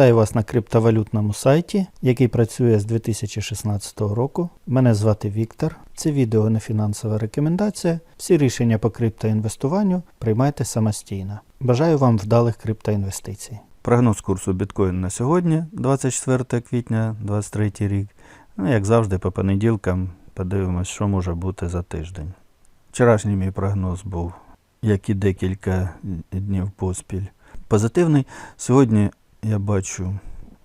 Вітаю вас на криптовалютному сайті, який працює з 2016 року. Мене звати Віктор. Це відео не фінансова рекомендація. Всі рішення по криптоінвестуванню приймайте самостійно. Бажаю вам вдалих криптоінвестицій. Прогноз курсу біткоін на сьогодні, 24 квітня 2023 рік. Ну, як завжди, по понеділкам подивимось, що може бути за тиждень. Вчорашній мій прогноз був, як і декілька днів поспіль. Позитивний. Сьогодні я бачу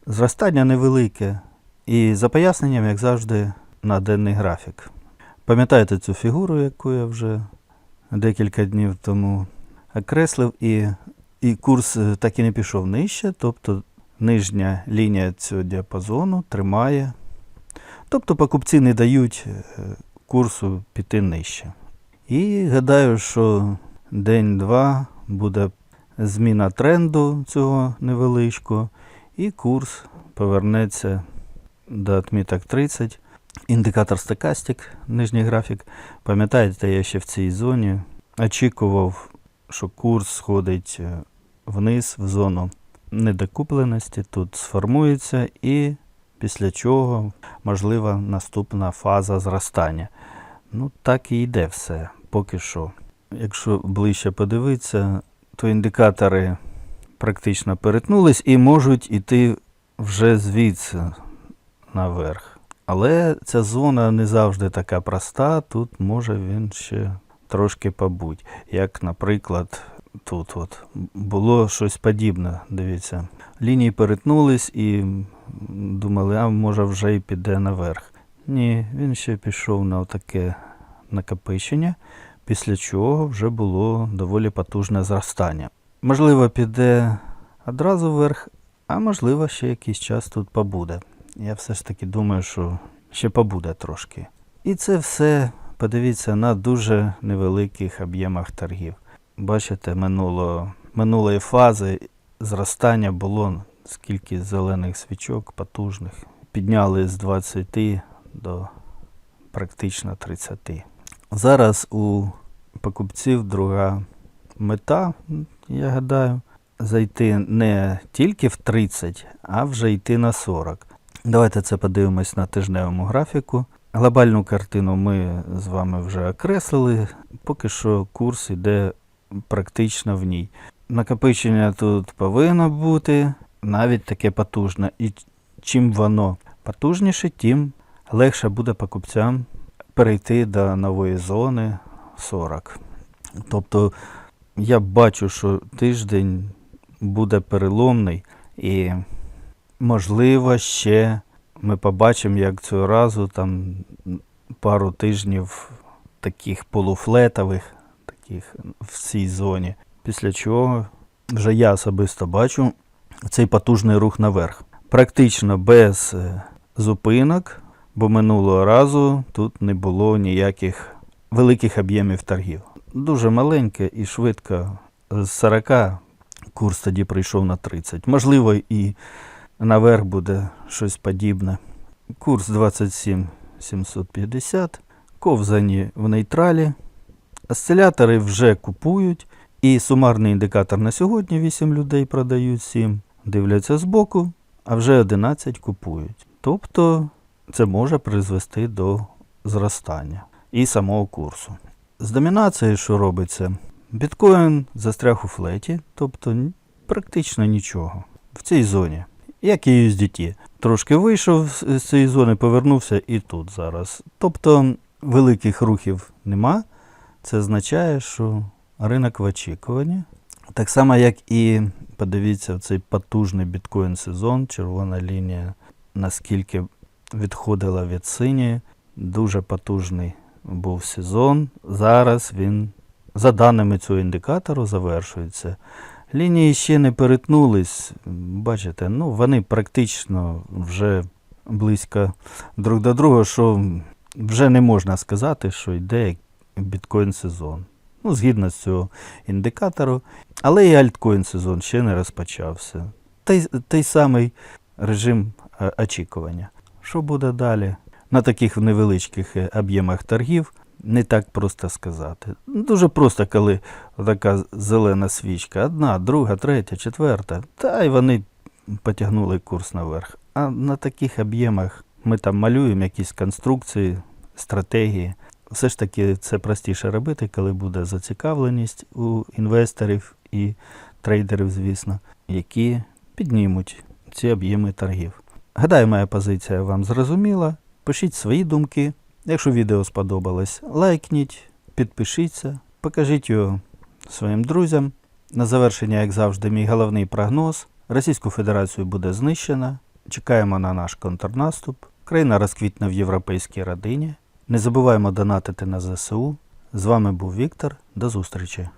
зростання невелике і за поясненням, як завжди, на денний графік. Пам'ятаєте цю фігуру, яку я вже декілька днів тому окреслив, і, і курс е, так і не пішов нижче, тобто нижня лінія цього діапазону тримає. Тобто покупці не дають е, курсу піти нижче. І гадаю, що день-два буде зміна тренду цього невеличкого, і курс повернеться до отміток 30. Індикатор стокастик, нижній графік. Пам'ятаєте, я ще в цій зоні очікував, що курс сходить е, вниз в зону недокупленості, тут сформується, і після чого можлива наступна фаза зростання. Ну, так і йде все поки що. Якщо ближче подивитися, то індикатори практично перетнулись і можуть іти вже звідси наверх. Але ця зона не завжди така проста, тут може він ще трошки побуть. Як, наприклад, тут от було щось подібне. Дивіться, лінії перетнулись і думали, а може вже й піде наверх. Ні, він ще пішов на таке накопичення, після чого вже було доволі потужне зростання. Можливо, піде одразу вверх, а можливо, ще якийсь час тут побуде. Я все ж таки думаю, що ще побуде трошки. І це все, подивіться, на дуже невеликих об'ємах торгів. Бачите, минуло, минулої фази зростання було скільки зелених свічок потужних. Підняли з 20 до практично 30. Зараз у покупців друга мета, я гадаю, зайти не тільки в 30, а вже йти на 40. Давайте це подивимось на тижневому графіку. Глобальну картину ми з вами вже окреслили. Поки що курс йде практично в ній. Накопичення тут повинно бути навіть таке потужне. І чим воно потужніше, тим легше буде покупцям перейти до нової зони 40. Тобто я бачу, що тиждень буде переломний і, можливо, ще ми побачимо, як цього разу там пару тижнів таких полуфлетових, таких в цій зоні. Після чого вже я особисто бачу цей потужний рух наверх. Практично без е, зупинок, бо минулого разу тут не було ніяких великих об'ємів торгів. Дуже маленьке і швидко з 40 курс тоді прийшов на 30. Можливо, і наверх буде щось подібне. Курс 27 750, ковзані в нейтралі. Осцилятори вже купують. І сумарний індикатор на сьогодні 8 людей продають 7, дивляться збоку, а вже 11 купують. Тобто це може призвести до зростання і самого курсу. З домінацією, що робиться, біткоін застряг у флеті, тобто практично нічого в цій зоні. Як і USDT. Трошки вийшов з цієї зони, повернувся і тут зараз. Тобто великих рухів нема. Це означає, що ринок в очікуванні. Так само, як і подивіться, цей потужний біткоін сезон, червона лінія, наскільки відходила від синьої, дуже потужний був сезон. Зараз він, за даними цього індикатору, завершується. Лінії ще не перетнулись. Бачите, ну вони практично вже близько друг до друга, що вже не можна сказати, що йде біткоін сезон. Ну, згідно з цього індикатору. Але і альткоін сезон ще не розпочався. Той, той самий режим е, очікування. Що буде далі? На таких невеличких е, об'ємах торгів не так просто сказати. Дуже просто, коли така зелена свічка, одна, друга, третя, четверта, та й вони потягнули курс наверх. А на таких об'ємах ми там малюємо якісь конструкції, стратегії. Все ж таки це простіше робити, коли буде зацікавленість у інвесторів і трейдерів, звісно, які піднімуть ці об'єми торгів. Гадаю, моя позиція вам зрозуміла. Пишіть свої думки. Якщо відео сподобалось, лайкніть, підпишіться, покажіть його своїм друзям. На завершення, як завжди, мій головний прогноз. Російську Федерацію буде знищена. Чекаємо на наш контрнаступ. Країна розквітне в європейській родині. Не забуваємо донатити на ЗСУ. З вами був Віктор. До зустрічі!